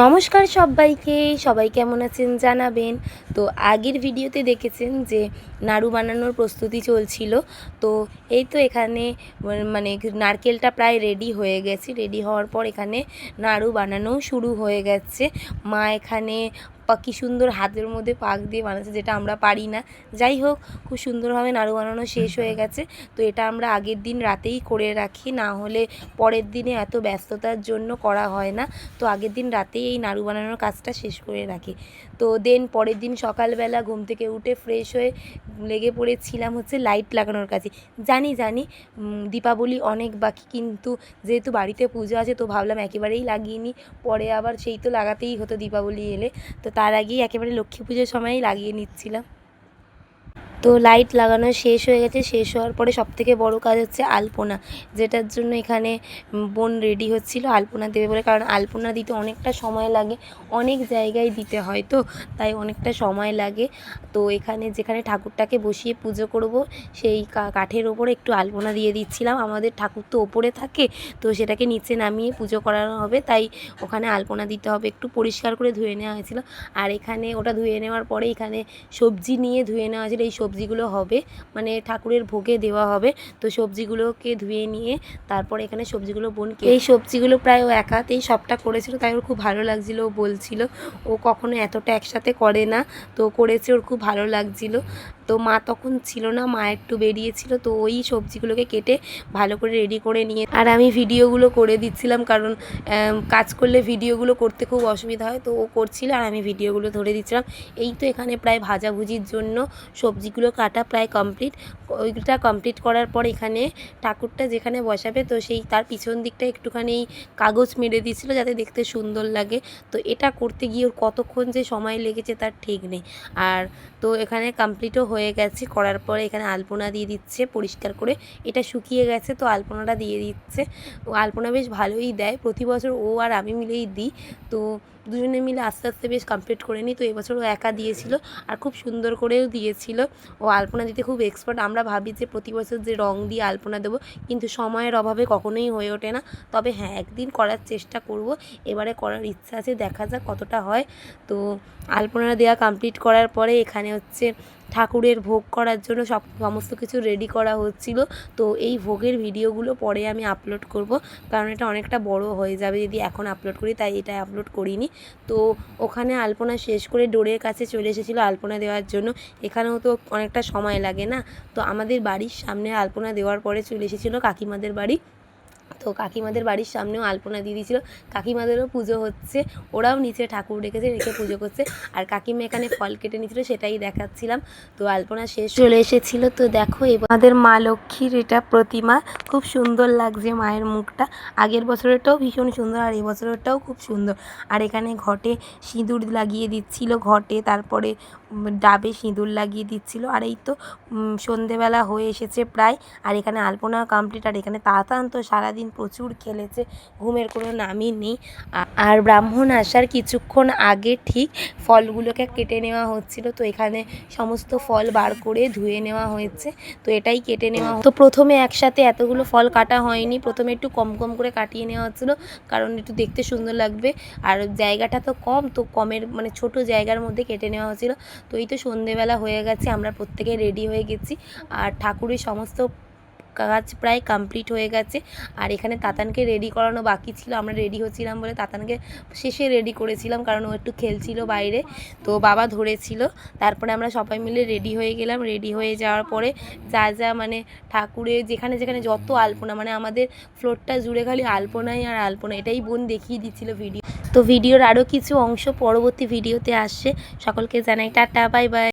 নমস্কার সবাইকে, সবাই কেমন আছেন জানাবেন? তো আগের ভিডিওতে দেখেছেন যে নাড়ু বানানোর প্রস্তুতি চলছিল। তো এই তো এখানে মানে নারকেলটা প্রায় রেডি হয়ে গেছে। রেডি হওয়ার পর এখানে নাড়ু বানানো শুরু হয়ে গেছে। মা এখানে কি সুন্দর হাতের মধ্যে পাক দিয়ে বানাচ্ছে, যেটা আমরা পারি না। যাই হোক, খুব সুন্দরভাবে নাড়ু বানানো শেষ হয়ে গেছে। তো এটা আমরা আগের দিন রাতেই করে রাখি, না হলে পরের দিনে এত ব্যস্ততার জন্য করা হয় না। তো আগের দিন রাতেই এই নাড়ু বানানোর কাজটা শেষ করে রাখি। তো দেন পরের দিন সকালবেলা ঘুম থেকে উঠে ফ্রেশ হয়ে লেগে পড়েছিলাম হচ্ছে লাইট লাগানোর কাজে। জানি জানি দীপাবলি অনেক বাকি, কিন্তু যেহেতু বাড়িতে পুজো আছে, তো ভাবলাম একেবারেই লাগিয়ে নিই। পরে আবার সেই তো লাগাতেই হতো দীপাবলি এলে। তো তার আগেই একেবারে লক্ষ্মী পুজোর সময়ই লাগিয়ে নিচ্ছিলাম। তো লাইট লাগানো শেষ হয়ে গেছে। শেষ হওয়ার পরে সবথেকে বড় কাজ হচ্ছে আলপনা। যেটার জন্য এখানে বোন রেডি হচ্ছিল আলপনা দেবে বলে। কারণ আলপনা দিতে অনেকটা সময় লাগে। অনেক জায়গায় দিতে হয় তো, তাই অনেকটা সময় লাগে। তো এখানে যেখানে ঠাকুরটাকে বসিয়ে পুজো করব, সেই কাঠের ওপরে একটু আলপনা দিয়ে দিচ্ছিলাম। আমাদের ঠাকুর তো ওপরে থাকে, তো সেটাকে নিচে নামিয়ে পুজো করানো হবে। তাই ওখানে আলপনা দিতে হবে। একটু পরিষ্কার করে ধুয়ে নেওয়া হয়েছিল। আর এখানে ওটা ধুয়ে নেওয়ার পরে এখানে সবজি নিয়ে ধুয়ে নেওয়া হয়েছিল। এই সবজিগুলো হবে মানে ঠাকুরের ভোগে দেওয়া হবে। তো সবজিগুলোকে ধুয়ে নিয়ে তারপর এখানে সবজিগুলো বোনকে এই সবজিগুলো প্রায় ও একাতেই সবটা করেছিল, তাই ওর খুব ভালো লাগছিল, ও বলছিল। ও কখনো এতটা একসাথে করে না, তো করেছে, ওর খুব ভালো লাগছিল। তো মা তখন ছিল না, মা একটু বেরিয়েছিল, তো ওই সবজিগুলোকে কেটে ভালো করে রেডি করে নিয়ে আর আমি ভিডিওগুলো করে দিচ্ছিলাম কারণ কাজ করলে ভিডিওগুলো করতে খুব অসুবিধা হয়, তো ও করছিল আর আমি ভিডিওগুলো ধরে দিচ্ছিলাম। এই তো এখানে প্রায় ভাজাভুজির জন্য সবজিগুলো কাটা প্রায় কমপ্লিট ওইটা কমপ্লিট করার পর এখানে ঠাকুরটা যেখানে বসাবে, তো সেই তার পিছন দিকটা একটুখানি কাগজ মেরে দিয়েছিল যাতে দেখতে সুন্দর লাগে। তো এটা করতে গিয়ে ওর কতক্ষণ যে সময় লেগেছে তার ঠিক নেই। আর তো এখানে কমপ্লিটও হয়ে গেছে, করার পরে এখানে আলপনা দিয়ে দিচ্ছে, পরিষ্কার করে। এটা শুকিয়ে গেছে, তো আলপনাটা দিয়ে দিচ্ছে। ও আলপনা বেশ ভালোই দেয়। প্রতি বছর ও আর আমি মিলেই দিই। তো দুজনে মিলে আস্তে আস্তে বেশ কমপ্লিট করে নিই। তো এবছর ও একা দিয়েছিল আর খুব সুন্দর করেও দিয়েছিল। ও আলপনা দিতে খুব এক্সপার্ট আমরা ভাবি যে প্রতি বছর যে রং দিয়ে আলপনা দেবো, কিন্তু সময়ের অভাবে কখনোই হয়ে ওঠে না। তবে হ্যাঁ একদিন করার চেষ্টা করব। এবারে করার ইচ্ছা আছে, দেখা যাক কতটা হয়। তো আলপনা দেওয়া কমপ্লিট করার পরে এখানে হচ্ছে ঠাকুরের ভোগ করার জন্য সব, সমস্ত কিছু রেডি করা হচ্ছিল। তো এই ভোগের ভিডিওগুলো পরে আমি আপলোড করব, কারণ এটা অনেকটা বড় হয়ে যাবে। যদি এখন আপলোড করি, তাই এটা আপলোড করিনি। তো ওখানে আলপনা শেষ করে ডোরের কাছে চলে এসেছিল আলপনা দেওয়ার জন্য। এখানেও তো অনেকটা সময় লাগে না? তো আমাদের বাড়ির সামনে আলপনা দেওয়ার পরে চলে এসেছিল কাকিমাদের বাড়ি। তো কাকিমাদের বাড়ির সামনেও আলপনা দিয়ে দিয়েছিল কাকিমাদেরও পুজো হচ্ছে। ওরাও নিচে ঠাকুর রেখেছে রেখে পুজো করছে। আর কাকিমা এখানে ফল কেটে নিয়েছিল, সেটাই দেখাচ্ছিলাম। তো আলপনা শেষ চলে এসেছিল। তো দেখো আমাদের মা লক্ষ্মীর এটা প্রতিমা। খুব সুন্দর লাগছে মায়ের মুখটা। আগের বছরেরটাও ভীষণ সুন্দর, আর এবছরেরটাও খুব সুন্দর। আর এখানে ঘটে সিঁদুর লাগিয়ে দিচ্ছিল, ঘটে তারপরে ডাবে সিঁদুর লাগিয়ে দিচ্ছিল। আর এই তো সন্ধেবেলা হয়ে এসেছে প্রায়। আর এখানে আলপনা কমপ্লিট আর এখানে তাতান তো সারাদিন প্রচুর খেলেছে, ঘুমের কোনো নামই নেই। আর ব্রাহ্মণ আসার কিছুক্ষণ আগে ঠিক ফলগুলোকে কেটে নেওয়া হচ্ছিল, তো এখানে সমস্ত ফল বার করে ধুয়ে নেওয়া হয়েছে, তো এটাই কেটে নেওয়া তো প্রথমে একসাথে এতগুলো ফল কাটা হয়নি, প্রথমে একটু কম কম করে কাটিয়ে নেওয়া হচ্ছিল, কারণ একটু দেখতে সুন্দর লাগবে। আর জায়গাটা তো কম, তো কমের মানে ছোট জায়গার মধ্যে কেটে নেওয়া হচ্ছিল, তো এই তো সন্ধেবেলা হয়ে গেছে, আমরা প্রত্যেকে রেডি হয়ে গেছি। আর ঠাকুরের সমস্ত কাজ প্রায় কমপ্লিট হয়ে গেছে। আর এখানে তাতানকে রেডি করানো বাকি ছিল। আমরা রেডি হচ্ছিলাম বলে তাতানকে শেষে রেডি করেছিলাম কারণ ও একটু খেলছিল বাইরে। তো বাবা ধরেছিল। তারপরে আমরা সবাই মিলে রেডি হয়ে গেলাম। রেডি হয়ে যাওয়ার পরে যা যা মানে ঠাকুরের যেখানে যেখানে যত আলপনা মানে আমাদের ফ্লোরটা জুড়ে খালি আলপনাই আর আলপনা, এটাই বোন দেখিয়ে দিচ্ছিল ভিডিও তো ভিডিওর আরও কিছু অংশ পরবর্তী ভিডিওতে আসছে। সকলকে জানাই টাটা বাই বাই